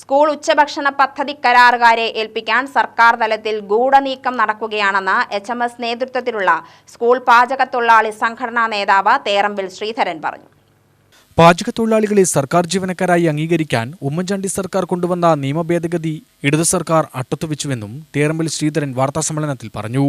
School ഉച്ചഭക്ഷണ പദ്ധതി കരാറുകാരെ ഏൽപ്പിക്കാൻ സർക്കാർ തലത്തിൽ ഗൂഢനീക്കം നടക്കുകയാണെന്ന് എച്ച് നേതൃത്വത്തിലുള്ള സ്കൂൾ പാചകത്തൊഴിലാളി സംഘടനാ നേതാവ് തേറമ്പിൽ ശ്രീധരൻ പറഞ്ഞു. പാചകത്തൊഴിലാളികളെ സർക്കാർ ജീവനക്കാരായി അംഗീകരിക്കാൻ ഉമ്മൻചാണ്ടി സർക്കാർ കൊണ്ടുവന്ന നിയമഭേദഗതി ഇടതു സർക്കാർ അട്ടത്തുവെച്ചുവെന്നും തേറമ്പിൽ ശ്രീധരൻ വാർത്താസമ്മേളനത്തിൽ പറഞ്ഞു.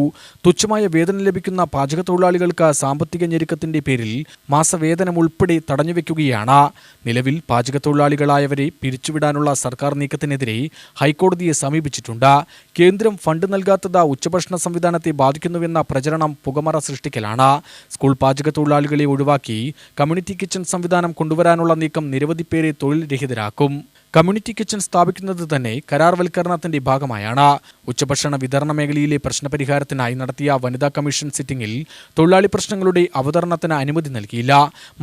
തുച്ഛമായ വേതനം ലഭിക്കുന്ന പാചക തൊഴിലാളികൾക്ക് സാമ്പത്തിക ഞെരുക്കത്തിന്റെ പേരിൽ മാസവേതനം ഉൾപ്പെടെ തടഞ്ഞുവെക്കുകയാണ്. നിലവിൽ പാചക തൊഴിലാളികളായവരെ പിരിച്ചുവിടാനുള്ള സർക്കാർ നീക്കത്തിനെതിരെ ഹൈക്കോടതിയെ സമീപിച്ചിട്ടുണ്ട്. കേന്ദ്രം ഫണ്ട് നൽകാത്തത് ഉച്ചഭക്ഷണ സംവിധാനത്തെ ബാധിക്കുന്നുവെന്ന പ്രചരണം പുകമറ സൃഷ്ടിക്കലാണ്. സ്കൂൾ പാചക തൊഴിലാളികളെ ഒഴിവാക്കി കമ്മ്യൂണിറ്റി കിച്ചൺ സംവിധാനം കൊണ്ടുവരാനുള്ള നീക്കം നിരവധി പേരെ തൊഴിൽ രഹിതരാക്കും. കമ്മ്യൂണിറ്റി കിച്ചൺ സ്ഥാപിക്കുന്നത് തന്നെ കരാർവൽക്കരണത്തിന്റെ ഭാഗമായാണ്. ഉച്ചഭക്ഷണ വിതരണ മേഖലയിലെ പ്രശ്നപരിഹാരത്തിനായി നടത്തിയ വനിതാ കമ്മീഷൻ സിറ്റിംഗിൽ തൊഴിലാളി പ്രശ്നങ്ങളുടെ അവതരണത്തിന് അനുമതി നൽകിയില്ല.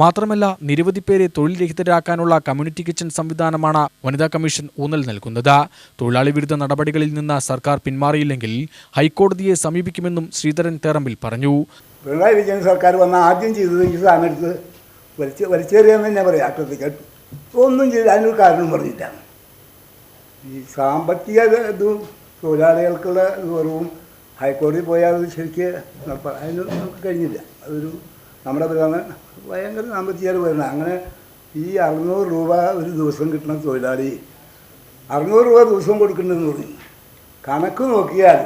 മാത്രമല്ല നിരവധി പേരെ തൊഴിൽ രഹിതരാക്കാനുള്ള കമ്മ്യൂണിറ്റി കിച്ചൺ സംവിധാനമാണ് വനിതാ കമ്മീഷൻ ഊന്നൽ നൽകുന്നത്. തൊഴിലാളി വിരുദ്ധ നടപടികളിൽ നിന്ന് സർക്കാർ പിന്മാറിയില്ലെങ്കിൽ ഹൈക്കോടതിയെ സമീപിക്കുമെന്നും ശ്രീധരൻ തേറമ്പിൽ പറഞ്ഞു. പിണറായി വിജയൻ സർക്കാർ വന്ന ആദ്യം ചെയ്തത് ഈ സാധനം എടുത്ത് വലിച്ച് വലിച്ചേറിയാന്ന് തന്നെ പറയാം. അക്രത്തിൽ ഒന്നും ചെയ്ത് അതിനൊരു കാരണം പറഞ്ഞില്ല. ഈ സാമ്പത്തിക ഇത് തൊഴിലാളികൾക്കുള്ള കുറവും ഹൈക്കോടതി പോയാൽ അത് ശരിക്ക് അതിന് നമുക്ക് കഴിഞ്ഞില്ല. അതൊരു നമ്മുടെ പ്രധാന ഭയങ്കര സാമ്പത്തിക വരുന്നത് അങ്ങനെ ഈ അറുന്നൂറ് രൂപ ഒരു ദിവസം കിട്ടുന്ന തൊഴിലാളി അറുന്നൂറ് രൂപ ദിവസം കൊടുക്കേണ്ടതെന്ന് പറഞ്ഞു. കണക്ക് നോക്കിയാൽ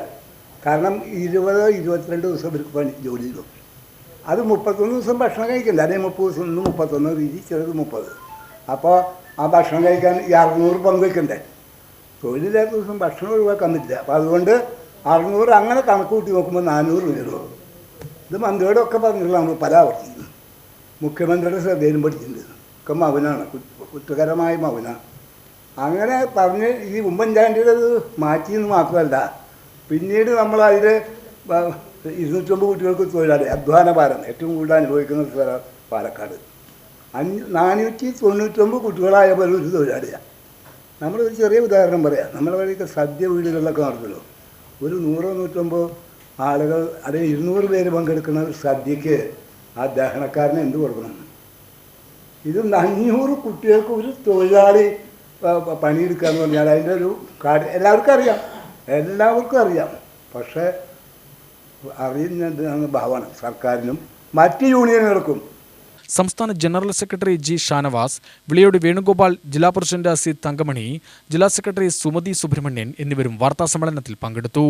കാരണം ഇരുപത് ഇരുപത്തിരണ്ട് ദിവസം ഇവർക്ക് പണി ജോലി ചെയ്തു. അത് മുപ്പത്തൊന്ന് ദിവസം ഭക്ഷണം കഴിക്കണ്ട? അല്ലെങ്കിൽ മുപ്പത് ദിവസം ഒന്ന് മുപ്പത്തൊന്ന് രീതി ചിലത് മുപ്പത്. അപ്പോൾ ആ ഭക്ഷണം കഴിക്കാൻ ഈ അറുന്നൂറ് പങ്കുവെക്കണ്ടേ തൊഴിലില്ലാത്ത ദിവസം ഭക്ഷണം ഒഴിവാക്കാൻ പറ്റില്ല. അപ്പോൾ അതുകൊണ്ട് അറുന്നൂറ് അങ്ങനെ കണക്ക് കൂട്ടി നോക്കുമ്പോൾ നാനൂറ് വരുള്ളൂ. ഇത് മന്ത്രിയോടൊക്കെ പറഞ്ഞിട്ടുള്ള നമ്മൾ പല ആവർത്തിക്കുന്നു. മുഖ്യമന്ത്രിയുടെ ശ്രദ്ധയിലും പഠിച്ചിട്ടുണ്ട്. ഒക്കെ മൗനാണ്. കുറ്റകരമായ മൗനാണ് അങ്ങനെ പറഞ്ഞ് ഈ ഉമ്മൻചാണ്ടിയുടെ ഇത് മാറ്റിയെന്ന് മാത്രമല്ല പിന്നീട് നമ്മൾ അതിൽ ഇരുന്നൂറ്റമ്പത് കുട്ടികൾക്ക് തൊഴിലാളി. അധ്വാന ഭാരം ഏറ്റവും കൂടുതൽ അനുഭവിക്കുന്ന സ്ഥലം പാലക്കാട്. അഞ്ഞ് നാനൂറ്റി തൊണ്ണൂറ്റൊമ്പത് കുട്ടികളായ പോലെ ഒരു തൊഴിലാളിയാണ് നമ്മളൊരു ചെറിയ ഉദാഹരണം പറയാം. നമ്മുടെ വഴിക്ക് സദ്യ വീടുകളിലൊക്കെ നടത്തുമല്ലോ. ഒരു നൂറോ നൂറ്റമ്പോ ആളുകൾ അല്ലെങ്കിൽ ഇരുന്നൂറ് പേര് പങ്കെടുക്കുന്ന ഒരു സദ്യക്ക് ആ ദഹനക്കാരന് എന്ത് കൊടുക്കണം? ഇത് അഞ്ഞൂറ് കുട്ടികൾക്ക് ഒരു തൊഴിലാളി പണിയെടുക്കുക എന്ന് പറഞ്ഞാൽ അതിന്റെ ഒരു കാർഡ് എല്ലാവർക്കും അറിയാം. എല്ലാവർക്കും അറിയാം. പക്ഷേ അറിയുന്നത് ഭാവമാണ്. സർക്കാരിനും മറ്റ് യൂണിയനുകൾക്കും. സംസ്ഥാന ജനറൽ സെക്രട്ടറി ജി ഷാനവാസ് വിളിയോട് വേണുഗോപാൽ ജില്ലാ പ്രസിഡന്റ് സി തങ്കമണി ജില്ലാ സെക്രട്ടറി സുമതി സുബ്രഹ്മണ്യൻ എന്നിവരും വാർത്താസമ്മേളനത്തിൽ പങ്കെടുത്തു.